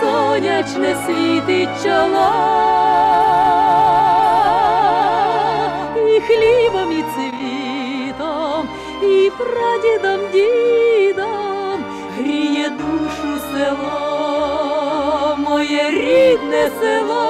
сонячне світить чоло, і хлібом, і цвітом, і прадідом, дідом гріє душу село, моє рідне село,